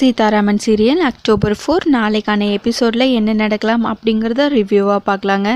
Sitharaman serial October four நாளைக்கான எபிசோடில் என்ன நடக்கலாம் அப்படிங்கிறத ரிவ்யூவாக பார்க்கலாங்க.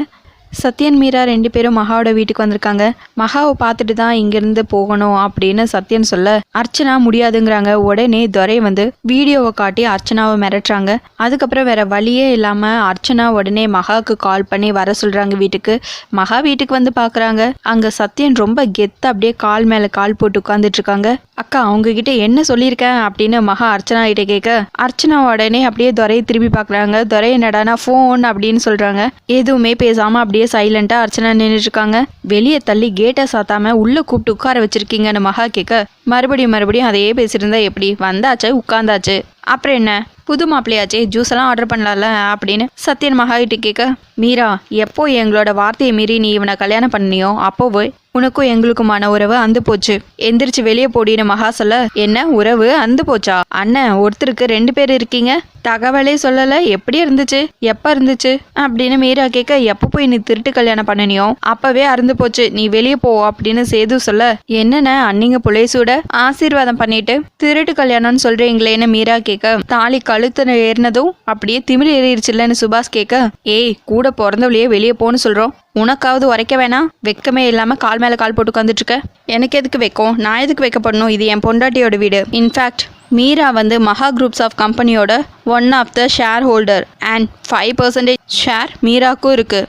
சத்யன் மீரா ரெண்டு பேரும் மகாவோட வீட்டுக்கு வந்திருக்காங்க. மகாவை பார்த்துட்டு தான் இங்கேருந்து போகணும் அப்படின்னு சத்யன் சொல்ல அர்ச்சனா முடியாதுங்கிறாங்க. உடனே துரை வந்து வீடியோவை காட்டி அர்ச்சனாவை மிரட்டுறாங்க. அதுக்கப்புறம் வேற வழியே இல்லாமல் அர்ச்சனா உடனே மகாவுக்கு கால் பண்ணி வர சொல்கிறாங்க வீட்டுக்கு. மகா வீட்டுக்கு வந்து பார்க்குறாங்க அங்கே சத்யன் ரொம்ப கெத்து அப்படியே கால் மேலே கால் போட்டு உட்காந்துட்டு இருக்காங்க. அக்கா அவங்க கிட்ட என்ன சொல்லியிருக்கேன் அப்படின்னு மகா அர்ச்சனா கிட்ட கேட்க அர்ச்சனா உடனே அப்படியே துரையை திரும்பி பார்க்குறாங்க துரை என்னடானா ஃபோன் அப்படின்னு சொல்கிறாங்க எதுவுமே பேசாமல் அப்படியே சைலண்ட்டாக அர்ச்சனா நின்றுட்டு இருக்காங்க. வெளியே தள்ளி கேட்டை சாத்தாம உள்ளே கூப்பிட்டு உட்கார வச்சிருக்கீங்கன்னு மகா கேட்க மறுபடியும் மறுபடியும் அதையே பேசியிருந்தா எப்படி? வந்தாச்சு உட்காந்தாச்சு அப்புறம் என்ன? புது மாப்பிள்ளையாச்சே ஜூஸ் எல்லாம் ஆர்டர் பண்ணலாம்ல அப்படின்னு சத்யன் மகாகிட்ட கேட்க மீரா எப்போ எங்களோட வார்த்தையை மீறி நீ இவனை கல்யாணம் பண்ணியோ அப்போவே உனக்கும் எங்களுக்குமான உறவு அந்து போச்சு. எந்திரிச்சு வெளியே போடின்னு மகா சொல்ல என்ன உறவு அந்து போச்சா? அண்ணன் ஒருத்தருக்கு ரெண்டு பேர் இருக்கீங்க? தகவலே சொல்லல எப்படி இருந்துச்சு? எப்ப இருந்துச்சு? அப்படின்னு மீரா கேட்க எப்ப போய் நீ திருட்டு கல்யாணம் பண்ணனியோ? அப்பவே அருந்து போச்சு. நீ வெளியே போ அப்படின்னு சேது சொல்ல என்னண்ணே அன்னிங்க புலேசூட ஆசீர்வாதம் பண்ணிட்டு திருட்டு கல்யாணம்னு சொல்றீங்களேன்னு மீரா கேட்க தாலி கழுத்துல ஏறினதும் அப்படியே திமிர் ஏறிடுச்சுல்லன்னு சுபாஷ் கேட்க ஏய் கூட பிறந்தவளையே வெளியே போன்னு சொல்றோம். உனக்காவது உரைக்க வேணாம் வெக்கமே இல்லாமல் கால் மேலே கால் போட்டு உட்காந்துட்டு இருக்க. எனக்கு எதுக்கு வைக்கும்? நான் எதுக்கு வைக்கப்படணும்? இது என் பொண்டாட்டியோட வீடு. இன்ஃபேக்ட் மீரா வந்து மகா குரூப்ஸ் ஆஃப் கம்பெனியோட one of the share holder and five percentage share மீராக்கும் இருக்குது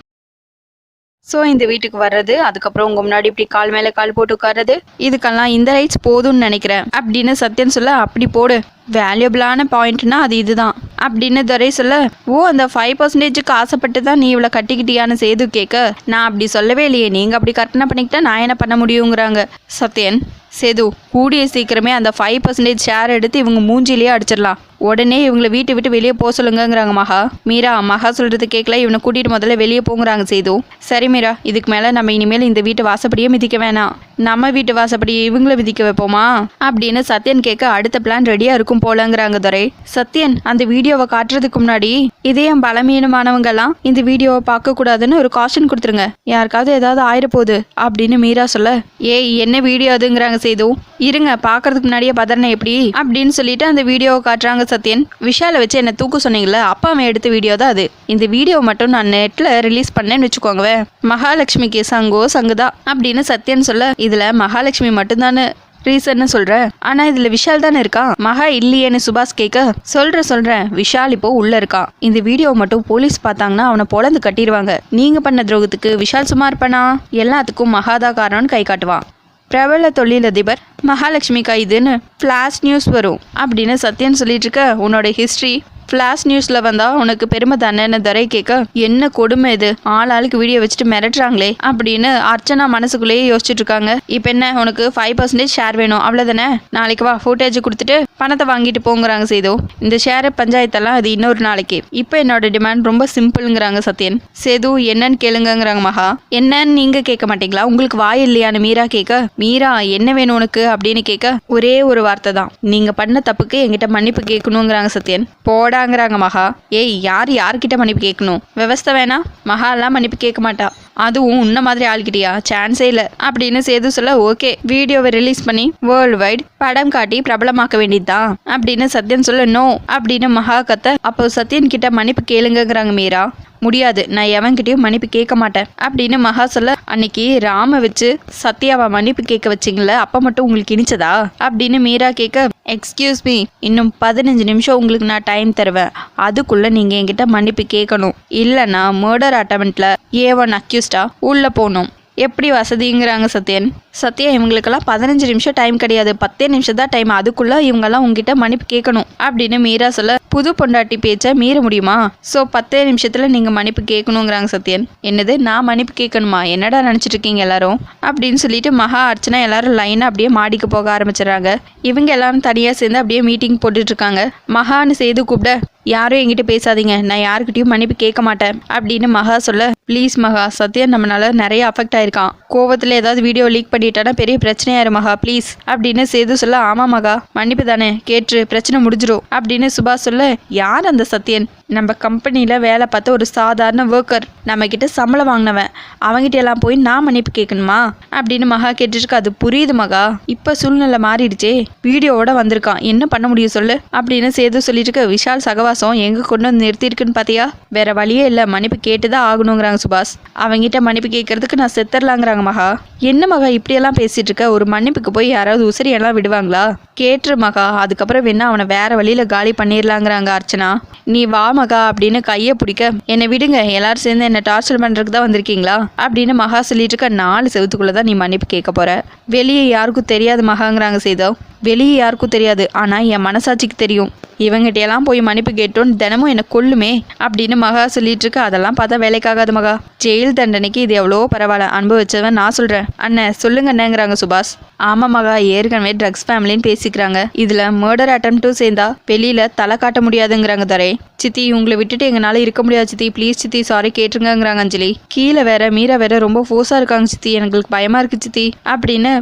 ஸோ இந்த வீட்டுக்கு வர்றது அதுக்கப்புறம் உங்கள் முன்னாடி இப்படி கால் மேலே கால் போட்டு உட்கார்றது இதுக்கெல்லாம் இந்த ரைட்ஸ் போதும்னு நினைக்கிறேன். அப்படின்னு சத்யன் சொல்ல அப்படி போடு. வேல்யூபிளான பாயிண்ட்னா அது இதுதான். அப்படின்னு துரை சொல்ல ஓ அந்த ஃபைவ் பர்சன்டேஜுக்கு ஆசைப்பட்டு தான் நீ இவ்வளோ கட்டிக்கிட்டியான்னு சேது கேட்க நான் அப்படி சொல்லவே இல்லையே. நீங்கள் அப்படி கற்பனை பண்ணிக்கிட்டா நான் என்ன பண்ண முடியுங்கிறாங்க. சத்யன் சேது கூடிய சீக்கிரமே அந்த ஃபைவ் பர்சன்டேஜ் ஷேர் எடுத்து இவங்க மூஞ்சிலேயே அடிச்சிடலாம். உடனே இவங்களை வீட்டை விட்டு வெளியே போக சொல்லுங்கங்கிறாங்க மகா. மீரா மகா சொல்கிறது கேட்கல இவனை கூட்டிகிட்டு முதல்ல வெளியே போங்கிறாங்க சேது. சரி மீரா இதுக்கு மேலே நம்ம இனிமேல் இந்த வீட்டு வாசப்படியே மிதிக்க வேணாம். நம்ம வீட்டு வாசப்படி இவங்கள விதிக்க வைப்போமா? அப்படின்னு சத்யன் கேட்க அடுத்த பிளான் ரெடியாக இருக்கும் போலங்கிறாங்க துரை. சத்யன் அந்த வீடியோவை காட்டுறதுக்கு முன்னாடி இதயம் பலமீனமானவங்கெல்லாம் இந்த வீடியோவை பார்க்க கூடாதுன்னு ஒரு காஷன் கொடுத்துருங்க. யாருக்காவது ஏதாவது ஆயிரப்போகுது அப்படின்னு மீரா சொல்ல ஏய் என்ன வீடியோ அதுங்கிறாங்க சேது? இருங்க பார்க்கறதுக்கு முன்னாடியே பதறனை எப்படி? அப்படின்னு சொல்லிட்டு அந்த வீடியோவை காட்டுறாங்க சத்யன். விஷாலை வச்சு என்ன தூக்க சொன்னீங்களே அப்பா அவன் எடுத்த வீடியோ தான் அது. இந்த வீடியோ மட்டும் நான் நெட்டில் ரிலீஸ் பண்ணேன்னு வச்சுக்கோங்க மகாலட்சுமிக்கு சங்கோ சங்குதா அப்படின்னு சத்யன் சொல்ல இதில் மகாலட்சுமி மட்டும்தானே ரீசன்னு சொல்கிறேன் ஆனால் இதில் விஷால் தானே இருக்கான் மகா இல்லையேன்னு சுபாஷ் கேட்க சொல்கிறேன் சொல்கிறேன் விஷால் இப்போ உள்ளே இருக்கான் இந்த வீடியோ மட்டும் போலீஸ் பார்த்தாங்கன்னா அவனை பொழந்து கட்டிடுவாங்க நீங்கள் பண்ண துரோகத்துக்கு விஷால் சும்மா இருப்பானா? எல்லாத்துக்கும் மகாதா காரணம்னு கை காட்டுவான் பிரபல தொழிலதிபர் மகாலட்சுமி கைதுன்னு ஃப்ளாஷ் நியூஸ் வரும். அப்படின்னு சத்யன் சொல்லிட்டு இருக்க உன்னோட ஹிஸ்ட்ரி ஃப்ளாஷ் நியூஸில் வந்தால் உனக்கு பெருமை தானேன்னு தரை கேட்க என்ன கொடுமை இது? ஆள் ஆளுக்கு வீடியோ வச்சுட்டு மிரட்டுறாங்களே? அப்படின்னு அர்ச்சனா மனசுக்குள்ளேயே யோசிச்சுட்டு இருக்காங்க. இப்போ என்ன? உனக்கு ஃபைவ் பர்சன்டேஜ் ஷேர் வேணும். அவ்வளோதானே நாளைக்கு வா ஃபுட்டேஜ் கொடுத்துட்டு பணத்தை வாங்கிட்டு போங்கிறாங்க சேதோ. இந்த ஷேர் பஞ்சாயத்தெல்லாம் அது இன்னொரு நாளைக்கு. இப்போ என்னோட டிமாண்ட் ரொம்ப சிம்பிளுங்கிறாங்க சத்யன். சேது என்னன்னு கேளுங்கங்கிறாங்க மகா. என்னன்னு நீங்கள் கேட்க மாட்டீங்களா? உங்களுக்கு வாய் இல்லையான்னு மீரா கேட்க மீரா என்ன வேணும் உனக்கு? அப்படின்னு கேட்க ஒரே ஒரு வார்த்தை தான். நீங்கள் பண்ண தப்புக்கு என்கிட்ட மன்னிப்பு கேட்கணுங்கிறாங்க சத்யன். போட போடாங்கிறாங்க மகா. ஏய் யார் யார்கிட்ட மன்னிப்பு கேட்கணும்? விவஸ்தை வேணா. மகாலாம் மன்னிப்பு கேட்க மாட்டா. அதுவும் உன்ன மாதிரி ஆள்கிட்டயா? சான்ஸே இல்லை. அப்படின்னு சேது சொல்ல ஓகே வீடியோவை ரிலீஸ் பண்ணி வேர்ல்டு வைட் படம் காட்டி பிரபலமாக்க வேண்டியதுதான். அப்படின்னு சத்யன் சொல்ல நோ. அப்படின்னு மகா கத்த அப்போ சத்யன் கிட்ட மன்னிப்பு கேளுங்கங்கிறாங்க மீரா. முடியாது. நான் எவன்கிட்டயும் மன்னிப்பு கேட்க மாட்டேன். அப்படின்னு மகா சொல்ல அன்னைக்கு ராம வச்சு சத்யாவை மன்னிப்பு கேட்க வச்சிங்களே அப்ப மட்டும் உங்களுக்கு இனிச்சதா? அப்படின்னு மீரா கேட்க எக்ஸ்கியூஸ் மீ இன்னும் பதினஞ்சு நிமிஷம் உங்களுக்கு நான் டைம் தருவேன். அதுக்குள்ள நீங்க என்கிட்ட மன்னிப்பு கேட்கணும். இல்லைன்னா மர்டர் அட்டமெண்ட்ல ஏ ஒன் அக்யூஸ்டா உள்ள போகணும். எப்படி வசதிங்கிறாங்க சத்யன்? சத்யா இவங்களுக்கெல்லாம் பதினஞ்சு நிமிஷம் டைம் கிடையாது. பத்தே நிமிஷம் தான் டைம் அதுக்குள்ள இவங்கெல்லாம் உங்ககிட்ட மன்னிப்பு கேட்கணும் அப்படின்னு மீரா சொல்ல புது பொண்டாட்டி பேச்சை மீற முடியுமா? ஸோ பத்தே நிமிஷத்தில் நீங்கள் மன்னிப்பு கேட்கணுங்கிறாங்க சத்யன். என்னது? நான் மன்னிப்பு கேட்கணுமா? என்னடா நினச்சிட்டு இருக்கீங்க எல்லாரும்? அப்படின்னு சொல்லிட்டு மகா அர்ச்சனா எல்லாரும் லைனாக அப்படியே மாடிக்கு போக ஆரம்பிச்சிடுறாங்க. இவங்க எல்லாரும் தனியாக சேர்ந்து அப்படியே மீட்டிங் போட்டுட்ருக்காங்க மகான்னு செய்து கூப்பிட யாரும் என்கிட்ட பேசாதீங்க. நான் யாருக்கிட்டையும் மன்னிப்பு கேட்க மாட்டேன். அப்படின்னு மகா சொல்ல ப்ளீஸ் மகா சத்யா நம்மளால நிறைய அஃபெக்ட் ஆயிருக்கான். கோவத்தில் ஏதாவது வீடியோ லீக் பண்ணிட்டானா பெரிய பிரச்சனையாயிரு மகா ப்ளீஸ் அப்படின்னு சேது சொல்ல ஆமா மகா மன்னிப்பு தானே கேட்டு பிரச்சனை முடிஞ்சிடும் அப்படின்னு சுபாஷ் சொல்ல யார் அந்த சத்யன்? நம்ம கம்பெனியில் வேலை பார்த்த ஒரு சாதாரண ஒர்க்கர் நம்மக்கிட்ட சம்பளம் வாங்கினவன். அவங்ககிட்ட எல்லாம் போய் நான் மன்னிப்பு கேட்கணுமா? அப்படின்னு மகா கேட்டுருக்கு அது புரியுது மகா. இப்போ சூழ்நிலை மாறிடுச்சே. வீடியோவோட வந்திருக்கான். என்ன பண்ண முடியும் சொல்லு? அப்படின்னு சேது சொல்லிட்டு இருக்க விஷால் சகவாசம் எங்கே கொண்டு வந்து நிறுத்திருக்குன்னு பார்த்தியா வேற வழியே இல்லை. மன்னிப்பு கேட்டு தான் ஆகணுங்கிறாங்க சுபாஷ். அவங்ககிட்ட மன்னிப்பு கேட்கறதுக்கு நான் செத்தரலாங்கிறாங்க மகா. என்ன மகா இப்படியெல்லாம் பேசிட்டு இருக்க? ஒரு மன்னிப்புக்கு போய் யாராவது உசிரியெல்லாம் விடுவாங்களா? கேட்டுரு மகா. அதுக்கப்புறம் வேணா அவனை வேற வழியில காலி பண்ணிடலாங்கிறாங்க அர்ச்சனா. நீ வா மகா அப்படின்னு கையை பிடிக்க என்னை விடுங்க எல்லாரும் சேர்ந்து என்னை டார்ச்சர் பண்ணுறதுக்கு தான் வந்திருக்கீங்களா? அப்படின்னு மகா சொல்லிட்டு இருக்க நாலு செவத்துக்குள்ளே தான் நீ மன்னிப்பு கேட்க போற. வெளியே யாருக்கும் தெரியாது மகாங்கிறாங்க செய்தோ வெளியே யாருக்கும் தெரியாது. ஆனால் என் மனசாட்சிக்கு தெரியும். இவங்கிட்டையெல்லாம் போய் மன்னிப்பு கேட்டோன்னு தினமும் என்னை கொல்லுமே அப்படின்னு மகா சொல்லிட்டு இருக்க அதெல்லாம் பார்த்தா வேலைக்காகாது மகா. ஜெயில் தண்டனைக்கு இது எவ்வளோ பரவாயில்ல. அனுபவிச்சவன் நான் சொல்கிறேன் அண்ணன் சொல்லுங்க என்னங்கிறாங்க சுபாஷ். ஆமாம் மகா ஏற்கனவே ட்ரக்ஸ் ஃபேமிலின்னு பேசிக்கிறாங்க. இதில் மர்டர் அட்டம்ப்ட்டும் சேர்ந்தா வெளியில் தலை காட்ட முடியாதுங்கிறாங்க தரே. சித்தி உங்களை விட்டுட்டு எங்களால் இருக்க முடியாது சித்தி. ப்ளீஸ் சித்தி சாரி கேட்டுருங்கிறாங்க அஞ்சலி. கீழே வேற மீரா வேற ரொம்ப ஃபோர்ஸாக இருக்காங்க சித்தி. எனக்கு பயமாக இருக்கு சித்தி. அப்படின்னு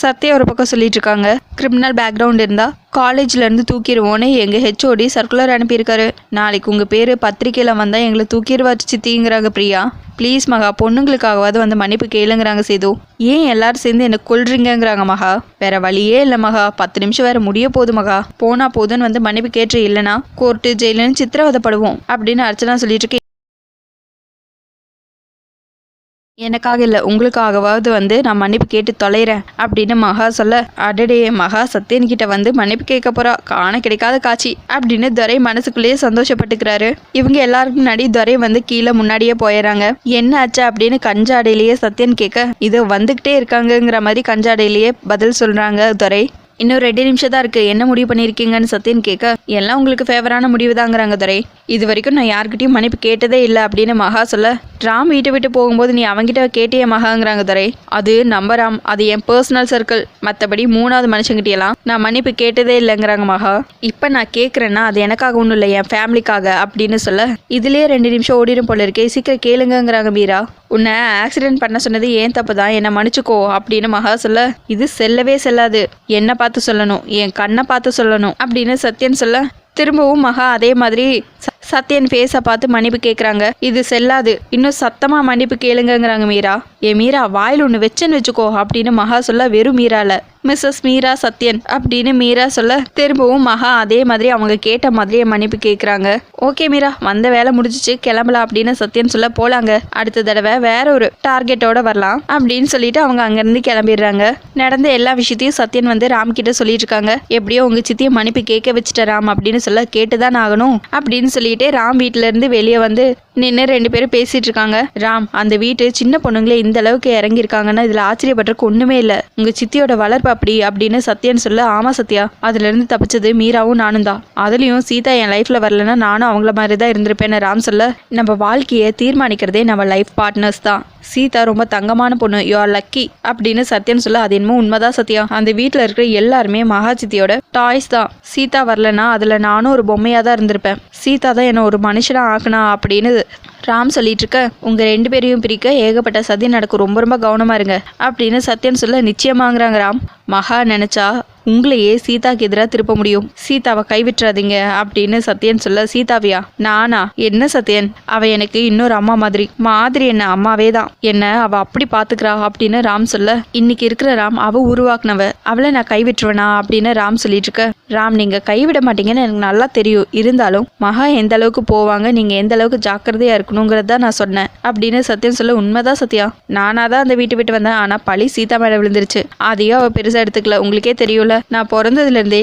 சத்யா ஒரு பக்கம் சொல்லிட்டு இருக்காங்க கிரிமினல் பேக்ரவுண்ட் இருந்தா காலேஜ்ல இருந்து தூக்கிடுவோன்னு எங்க ஹெச்ஓடி சர்க்குலர் அனுப்பியிருக்காரு. நாளைக்கு உங்க பேரு பத்திரிக்கையில் வந்தா எங்களை தூக்கிடுவாச்சு சித்திங்கிறாங்க பிரியா. ப்ளீஸ் மகா பொண்ணுங்களுக்காகவாது வந்து மன்னிப்பு கேளுங்கிறாங்க சேது. ஏன் எல்லாரும் சேர்ந்து என்ன கொல்றீங்கங்கிறாங்க மகா? வேற வழியே இல்லை மகா. பத்து நிமிஷம் வேற முடிய போகுது மகா. போனா போதுன்னு வந்து மன்னிப்பு கேட்டு இல்லைனா கோர்ட்டு ஜெயிலுன்னு சித்திரவதைப்படுவோம் அப்படின்னு அர்ச்சனா சொல்லிட்டு இருக்கேன் எனக்காக இல்லை உங்களுக்காகவாவது வந்து நான் மன்னிப்பு கேட்டு தொலைகிறேன் அப்படின்னு மகா சொல்ல அடடே மகா சத்தியன் கிட்ட வந்து மன்னிப்பு கேட்க போறா காண கிடைக்காத காட்சி அப்படின்னு துரை மனசுக்குள்ளேயே சந்தோஷப்பட்டுக்கிறாரு. இவங்க எல்லாருக்கும் முன்னாடி துரை வந்து கீழே முன்னாடியே போயிடுறாங்க என்ன ஆச்சு? அப்படின்னு கஞ்சாடையிலேயே சத்தியன் கேட்க இது வந்துக்கிட்டே இருக்காங்கங்கிற மாதிரி கஞ்சாடையிலேயே பதில் சொல்றாங்க துரை. இன்னும் ரெண்டு நிமிஷம் தான் இருக்குது என்ன முடிவு பண்ணியிருக்கீங்கன்னு சத்யன் கேட்க எல்லாம் உங்களுக்கு ஃபேவரான முடிவு தாங்கிறாங்க துரை. இது வரைக்கும் நான் யார்கிட்டயும் மன்னிப்பு கேட்டதே இல்லை அப்படின்னு மகா சொல்ல ராம் வீட்டை விட்டு போகும்போது நீ அவங்கிட்ட கேட்டியே மகாங்கிறாங்க துரை. அது நம்ம ராம். அது என் பர்சனல் சர்க்கிள் மற்றபடி மூணாவது மனுஷங்கிட்டலாம் நான் மன்னிப்பு கேட்டதே இல்லைங்கிறாங்க மகா. இப்போ நான் கேட்குறேன்னா அது எனக்காக ஒன்றும் இல்லை என் ஃபேமிலிக்காக அப்படின்னு சொல்ல இதுலேயே ரெண்டு நிமிஷம் ஓடிடும் போல இருக்கே. சீக்கிரம் கேளுங்கங்கிறாங்க மீரா. உன்னை ஆக்சிடென்ட் பண்ண சொன்னது ஏன் தப்பு தான் என்னை மன்னிச்சுக்கோ அப்படின்னு மகா சொல்ல இது செல்லவே செல்லாது. என்னை பார்த்து சொல்லணும். என் கண்ணை பார்த்து சொல்லணும். அப்படின்னு சத்யன் சொல்ல திரும்பவும் மகா அதே மாதிரி ச- சத்யன் ஃபேஸை பார்த்து மன்னிப்பு கேட்குறாங்க இது செல்லாது. இன்னும் சத்தமாக மன்னிப்பு கேளுங்கங்கிறாங்க மீரா. ஏ மீரா வாயில் ஒன்று வச்சுன்னு வச்சுக்கோ அப்படின்னு மகா சொல்ல வெறும் மீரால. மிஸ்ஸஸ் மீரா சத்யன் அப்படின்னு மீரா சொல்ல திரும்பவும் மகா அதே மாதிரி அவங்க கேட்ட மாதிரியே மன்னிப்பு கேட்குறாங்க ஓகே மீரா வந்த வேலை முடிஞ்சிச்சு கிளம்பலாம் அப்படின்னு சத்யன் சொல்ல போலாங்க. அடுத்த தடவை வேற ஒரு டார்கெட்டோட வரலாம் அப்படின்னு சொல்லிட்டு அவங்க அங்கேருந்து கிளம்பிடுறாங்க. நடந்த எல்லா விஷயத்தையும் சத்யன் வந்து ராம் கிட்ட சொல்லிட்டு இருக்காங்க. எப்படியோ உங்க சித்தியை மன்னிப்பு கேட்க வச்சுட்ட ராம் அப்படின்னு சொல்ல கேட்டுதான் ஆகணும் அப்படின்னு சொல்லி சொல்லிக்கிட்டே ராம் வீட்டிலேருந்து இருந்து வெளியே வந்து நின்று ரெண்டு பேரும் பேசிட்டு இருக்காங்க. ராம் அந்த வீட்டு சின்ன பொண்ணுங்களே இந்த அளவுக்கு இறங்கியிருக்காங்கன்னா இதுல ஆச்சரியப்படுறதுக்கு ஒண்ணுமே இல்லை. உங்க சித்தியோட வளர்ப்பு அப்படி அப்படின்னு சத்யான்னு சொல்ல ஆமா சத்யா அதுல இருந்து தப்பிச்சது மீராவும் நானும் தான். அதுலயும் சீதா என் லைஃப்ல வரலன்னா நானும் அவங்கள மாதிரி தான் இருந்திருப்பேன்னு ராம் சொல்ல நம்ம வாழ்க்கையை தீர்மானிக்கிறதே நம்ம லைஃப் பார்ட்னர்ஸ் தான். சீதா ரொம்ப தங்கமான பொண்ணு. யூ ஆர் லக்கி அப்படின்னு சத்யன் சொல்ல அது என்னமோ உண்மைதான் சத்யா. அந்த வீட்டில் இருக்கிற எல்லாருமே மகாஜித்தியோட டாய்ஸ் தான். சீதா வரலனா அதில் நானும் ஒரு பொம்மையாக தான் இருந்திருப்பேன். சீதா தான் என்னை ஒரு மனுஷனா ஆக்குனா அப்படின்னு ராம் சொல்லிட்டு இருக்க உங்க ரெண்டு பேரையும் பிரிக்க ஏகப்பட்ட சதி நடக்கும் ரொம்ப ரொம்ப கவனமா இருங்க அப்படின்னு சத்யன் சொல்ல நிச்சயமாங்கிறாங்க ராம். மகா நினைச்சா உங்களையே சீதாக்கு எதிராக திருப்ப முடியும். சீதாவை கைவிட்டுறாதீங்க அப்படின்னு சத்யன் சொல்ல சீதாவியா நானா? என்ன சத்யன்? அவ எனக்கு இன்னொரு அம்மா மாதிரி. மாதிரி என்ன அம்மாவே தான். என்ன அவ அப்படி பாத்துக்கிறா? அப்படின்னு ராம் சொல்ல இன்னைக்கு இருக்கிற ராம் அவ உருவாக்குனவ. அவளை நான் கைவிட்டுருவேனா? அப்படின்னு ராம் சொல்லிட்டு இருக்க. ராம் நீங்க கைவிட மாட்டீங்கன்னு எனக்கு நல்லா தெரியும். இருந்தாலும் மகா எந்த அளவுக்கு போவாங்க நீங்க எந்த அளவுக்கு ஜாக்கிரதையா இருக்கணுங்கிறத தான் நான் சொன்னேன். அப்படின்னு சத்யன் சொல்ல உண்மைதான் சத்யா. நானா தான் அந்த வீட்டு விட்டு வந்தேன். ஆனா பழி சீதா மேல விழுந்துருச்சு. அதையும் அவ பெருசா எடுத்துக்கல. உங்களுக்கே தெரியும்ல. நான் பிறந்ததுல இருந்தே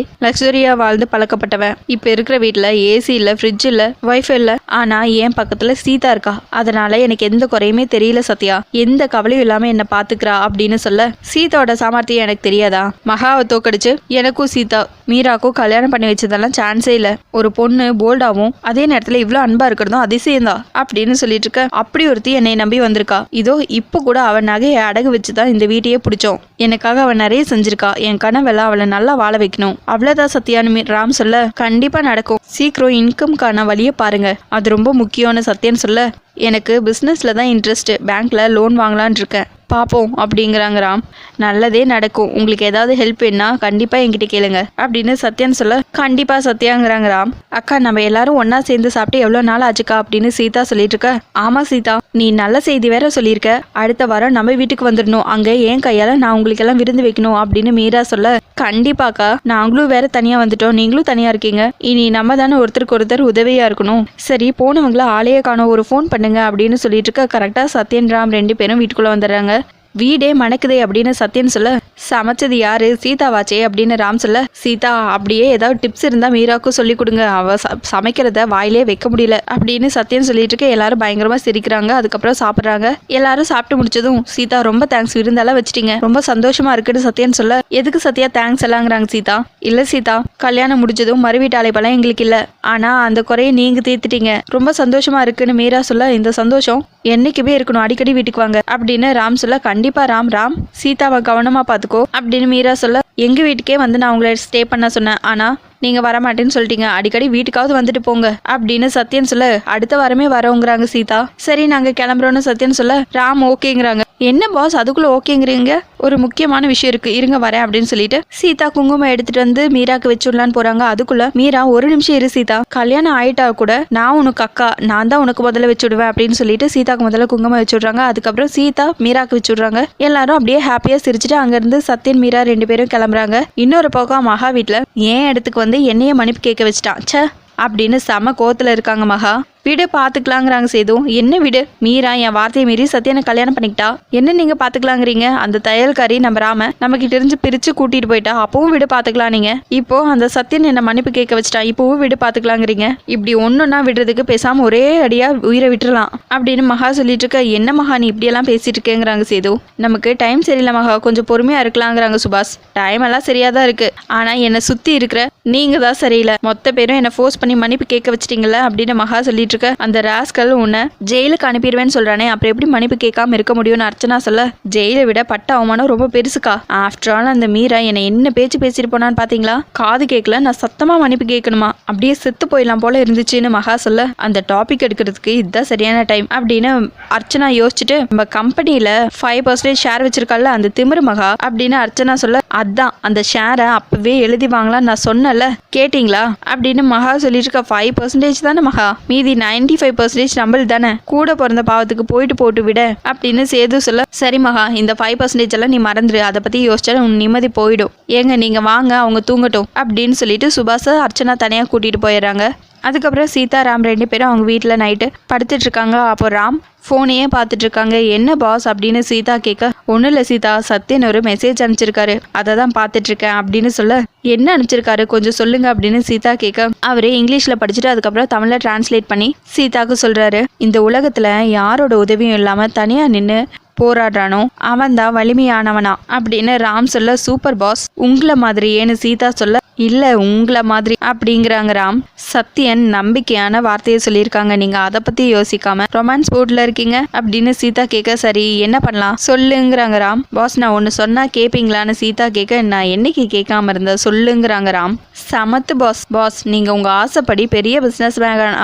வாழ்ந்து பழக்கப்பட்டவன். இப்ப இருக்கிற வீட்டில் ஏசி இல்ல ஃப்ரிட்ஜ் இல்ல வைஃபை இல்ல. ஆனா என் பக்கத்துல சீதா இருக்கா. அதனால எனக்கு எந்த குறையுமே தெரியல சத்யா. எந்த கவலையும் இல்லாம என்ன பாத்துக்கிறா அப்படின்னு சொல்ல சீதாவோட சாமர்த்தியம் எனக்கு தெரியாதா? மகாவை தோக்கடிச்சு எனக்கும் சீதா மீராக்கும் கல்யாணம் பண்ணி வச்சதெல்லாம் சான்ஸே இல்ல. ஒரு பொண்ணு போல்டாவும் அதே நேரத்துல இவ்வளவு அன்பா இருக்கிறதும் அதிசயம்தான் அப்படின்னு சொல்லிட்டு இருக்க அப்படி ஒருத்தி என்னை நம்பி வந்திருக்கா. இதோ இப்போ கூட அவன் நகையை அடகு வச்சு தான் இந்த வீட்டையே பிடிச்சோம். எனக்காக அவன் நிறைய செஞ்சிருக்கா. என் கனவெல்லாம் அவளை நல்லா வாழ வைக்கணும். அவ்வளவுதான் சத்யான்னு ராம் சொல்ல கண்டிப்பா நடக்கும். சீக்கிரம் இன்கம்கான வழியை பாருங்க. அது ரொம்ப முக்கியம்னு சத்யன் சொல்ல. எனக்கு பிஸ்னஸில் தான் இன்ட்ரெஸ்ட்டு பேங்க்கில் லோன் வாங்கலான் இருக்கேன். பார்ப்போம் அப்படிங்கிறாங்க ராம். நல்லதே நடக்கும். உங்களுக்கு ஏதாவது ஹெல்ப் வேணா கண்டிப்பாக என்கிட்ட கேளுங்க. அப்படின்னு சத்யான்னு சொல்ல கண்டிப்பாக சத்யாங்கிறாங்க ராம். அக்கா நம்ம எல்லாரும் ஒன்றா சேர்ந்து சாப்பிட்டு எவ்வளோ நாள் ஆச்சுக்கா அப்படின்னு சீதா சொல்லிட்டு இருக்க. ஆமாம் சீதா நீ நல்ல செய்தி வேற சொல்லியிருக்க. அடுத்த வாரம் நம்ம வீட்டுக்கு வந்துடணும். அங்கே என் கையால் நான் உங்களுக்கெல்லாம் விருந்து வைக்கணும் அப்படின்னு மீரா சொல்ல கண்டிப்பாக்கா. நாங்களும் வேற தனியாக வந்துட்டோம். நீங்களும் தனியாக இருக்கீங்க. இனி நம்ம தானே ஒருத்தருக்கு ஒருத்தர் உதவியாக இருக்கணும். சரி போனவங்கள ஆளையே காணும். ஒரு ஃபோன் பண்ணுங்க. அப்படின்னு சொல்லிட்டு இருக்க. கரெக்டாக சத்யன் ராம் ரெண்டு பேரும் வீட்டுக்குள்ளே வந்துடுறாங்க. வீடே மணக்குதே அப்படின்னு சத்யன் சொல்ல சமைச்சது யாரு? சீதாவாச்சே அப்படின்னு ராம் சொல்ல சீதா அப்படியே ஏதாவது டிப்ஸ் இருந்தால் மீராக்கும் சொல்லி கொடுங்க. அவ ச சமைக்கிறத வாயிலே வைக்க முடியல. அப்படின்னு சத்யன் சொல்லிட்டு இருக்க எல்லாரும் பயங்கரமாக சிரிக்கிறாங்க. அதுக்கப்புறம் சாப்பிட்றாங்க. எல்லாரும் சாப்பிட்டு முடிச்சதும் சீதா ரொம்ப தேங்க்ஸ் விருந்தெல்லாம் வச்சிட்டீங்க. ரொம்ப சந்தோஷமா இருக்குன்னு சத்யன் சொல்ல எதுக்கு சத்யா தேங்க்ஸ் எல்லாங்கிறாங்க சீதா? இல்லை சீதா கல்யாணம் முடிச்சதும் மறுவீட்டு அழைப்பெல்லாம் எங்களுக்கு இல்லை. ஆனால் அந்த குறையை நீங்கள் தீர்த்துட்டீங்க. ரொம்ப சந்தோஷமா இருக்குன்னு மீரா சொல்ல இந்த சந்தோஷம் என்னைக்குமே இருக்கணும். அடிக்கடி வீட்டுக்கு வாங்க. அப்படின்னு ராம் சொல்ல கண்டிப்பா ராம் ராம் சீதாவை கவனமா பாத்துக்கோ அப்படின்னு மீரா சொல்ல எங்க வீட்டுக்கே வந்து நான் உங்களை ஸ்டே பண்ண சொன்னேன். ஆனா நீங்க வரமாட்டேன்னு சொல்லிட்டீங்க. அடிக்கடி வீட்டுக்காவது வந்துட்டு போங்க. அப்படின்னு சத்யன் சொல்ல அடுத்த வாரமே வரோங்கிறாங்க சீதா. சரி நாங்க கிளம்புறோம்னு சத்யன் சொல்ல ராம் ஓகேங்கிறாங்க. என்ன பாஸ் அதுக்குள்ள ஓகேங்கிறீங்க? ஒரு முக்கியமான விஷயம் இருக்கு. இருங்க வரேன் அப்படின்னு சொல்லிட்டு சீதா குங்குமம் எடுத்துட்டு வந்து மீராக்கு வச்சுடலான்னு போறாங்க. அதுக்குள்ள மீரா ஒரு நிமிஷம் இரு சீதா. கல்யாணம் ஆயிட்டா கூட நான் உனக்கு அக்கா நான் தான் உனக்கு முதல்ல வச்சுடுவேன். அப்படின்னு சொல்லிட்டு சீதாக்கு முதல்ல குங்குமம் வச்சுடுறாங்க. அதுக்கப்புறம் சீதா மீராக்கு வச்சுடுறாங்க. எல்லாரும் அப்படியே ஹாப்பியா சிரிச்சுட்டு அங்கேருந்து சத்யன் மீரா ரெண்டு பேரும் கிளம்புறாங்க. இன்னொரு பக்கம் மகா வீட்டுல ஏன் இடத்துக்கு வந்து என்னைய மன்னிப்பு கேட்க வச்சிட்டான். சே அப்படின்னு செம கோத்துல இருக்காங்க மகா. வீடு பார்த்துக்கலாங்கிறாங்க சேது. என்ன வீடு? மீரா என் வார்த்தையை மீறி சத்யனை கல்யாணம் பண்ணிக்கிட்டா? என்ன நீங்க பாத்துக்கலாங்கிறீங்க? அந்த தையல்காரி நம்ம ராம நம்ம கிட்ட இருந்து பிரிச்சு கூட்டிட்டு போயிட்டா? அப்பவும் வீடு பாத்துக்கலாம் நீங்க. இப்போ அந்த சத்யன் என்ன மன்னிப்பு கேட்க வச்சுட்டா? இப்பவும் வீடு பாத்துக்கலாங்கிறீங்க. இப்படி ஒண்ணுன்னா விடுறதுக்கு பேசாம ஒரே அடியா உயிரை விட்டுறலாம். அப்படின்னு மகா சொல்லிட்டு இருக்க என்ன மகா நீ இப்படியெல்லாம் பேசிட்டு இருக்கேங்கிறாங்க சேது. நமக்கு டைம் சரியில்லை மகா. கொஞ்சம் பொறுமையா இருக்கலாங்கிறாங்க சுபாஷ். டைம் எல்லாம் சரியா தான் இருக்கு. ஆனா என்னை சுத்தி இருக்கிற நீங்க தான் சரியில்லை. மொத்த பேரும் என்ன ஃபோர்ஸ் பண்ணி மன்னிப்பு கேட்க வச்சிட்டீங்கல்ல? அப்படின்னு மகா சொல்லிட்டு இருக்க. அந்த ராஸ்கல் உன்னை ஜெயிலுக்கு அனுப்பிடுவேன்னு சொல்றானே. அப்புறம் எப்படி மன்னிப்பு கேட்காம இருக்க முடியும்னு அர்ச்சனா சொல்ல. ஜெயிலை விட பட்ட அவமானம் ரொம்ப பெருசுக்கா. ஆஃப்டர் ஆல் அந்த மீரா என்னை என்ன பேச்சு பேசிட்டு போனான்னு பாத்தீங்களா? காது கேட்கல. நான் சத்தமா மன்னிப்பு கேட்கணுமா? அப்படியே செத்து போயிடலாம் போல இருந்துச்சுன்னு மகா சொல்ல. அந்த டாபிக் எடுக்கிறதுக்கு இதுதான் சரியான டைம் அப்படின்னு அர்ச்சனா யோசிச்சுட்டு நம்ம கம்பெனியில ஃபைவ் பர்சன்டேஜ் ஷேர் வச்சிருக்கால அந்த திமிரு மகா அப்படின்னு அர்ச்சனா சொல்ல அதான் அந்த ஷேரை அப்பவே எழுதி வாங்கலாம் நான் சொன்னல கேட்டிங்களா? அப்படின்னு மகா சொல்லிட்டு இருக்க. ஃபைவ் பர்சன்டேஜ் தானே மகா? மீதி நைன்டி ஃபைவ் பர்சன்டேஜ் நம்மள் தானே. கூட பிறந்த பாவத்துக்கு போயிட்டு போட்டு விட அப்படின்னு சேது சொல்ல சரி மகா இந்த ஃபைவ் பர்சன்டேஜ் எல்லாம் நீ மறந்துடு அதை பத்தி யோசிச்சா உன் நிம்மதி போயிடும். ஏங்க நீங்க வாங்க அவங்க தூங்கட்டும். அப்படின்னு சொல்லிட்டு சுபாஷை அர்ச்சனா தனியா கூட்டிட்டு போயிடுறாங்க. அதுக்கப்புறம் சீதா ராம் ரெண்டு பேரும் அவங்க வீட்டில் நைட்டு படுத்துட்ருக்காங்க அப்போ ராம் ஃபோனையே பார்த்துட்ருக்காங்க என்ன பாஸ் அப்படின்னு சீதா கேட்க ஒன்றும் இல்லை சீதா. சத்யன் ஒரு மெசேஜ் அனுப்பிச்சிருக்காரு. அதை தான் பார்த்துட்ருக்கேன் அப்படின்னு சொல்ல என்ன அனுப்பிச்சிருக்காரு? கொஞ்சம் சொல்லுங்க. அப்படின்னு சீதா கேட்க அவரே இங்கிலீஷில் படிச்சுட்டு அதுக்கப்புறம் தமிழில் டிரான்ஸ்லேட் பண்ணி சீதாக்கு சொல்கிறாரு இந்த உலகத்தில் யாரோட உதவியும் இல்லாமல் தனியாக நின்று போராடுறானோ அவன் தான் வலிமையானவனா? அப்படின்னு ராம் சொல்ல சூப்பர் பாஸ் உங்களை மாதிரியேன்னு சீதா சொல்ல இல்ல உங்களை மாதிரி அப்படிங்கிறாங்க ராம். சத்யன் நம்பிக்கையான வார்த்தையை சொல்லியிருக்காங்க. நீங்க அதை பத்தி யோசிக்காம ரொமான்ஸ் போட்டில் இருக்கீங்க அப்படின்னு சீதா கேட்க சரி என்ன பண்ணலாம்? சொல்லுங்கிறாங்க ராம். பாஸ் நான் ஒன்று சொன்னா கேட்பீங்களான்னு சீதா கேட்க நான் என்னைக்கு கேட்காம இருந்த? சொல்லுங்கிறாங்க ராம். சமத்து பாஸ். பாஸ் நீங்க உங்க ஆசைப்படி பெரிய பிசினஸ்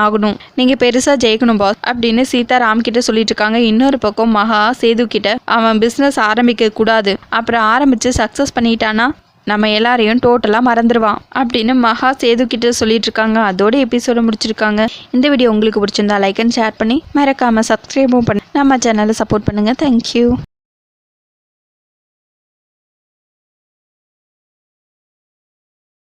ஆகணும். நீங்க பெருசா ஜெயிக்கணும் பாஸ் அப்படின்னு சீதா ராம் கிட்ட சொல்லிட்டு இருக்காங்க. இன்னொரு பக்கம் மகா சேது கிட்ட அவன் பிசினஸ் ஆரம்பிக்க கூடாது அப்புறம் ஆரம்பிச்சு சக்சஸ் பண்ணிட்டானா? நம்ம எல்லாரையும் டோட்டலாக மறந்துடுவான் அப்படின்னு மகா சேது கிட்ட சொல்லிட்டு இருக்காங்க அதோட எபிசோட முடிச்சிருக்காங்க. இந்த வீடியோ உங்களுக்கு பிடிச்சிருந்தா லைக் அண்ட் ஷேர் பண்ணி மறக்காம சப்ஸ்கிரைபும் பண்ணி. நம்ம சேனலை சப்போர்ட் பண்ணுங்கள் தேங்க்யூ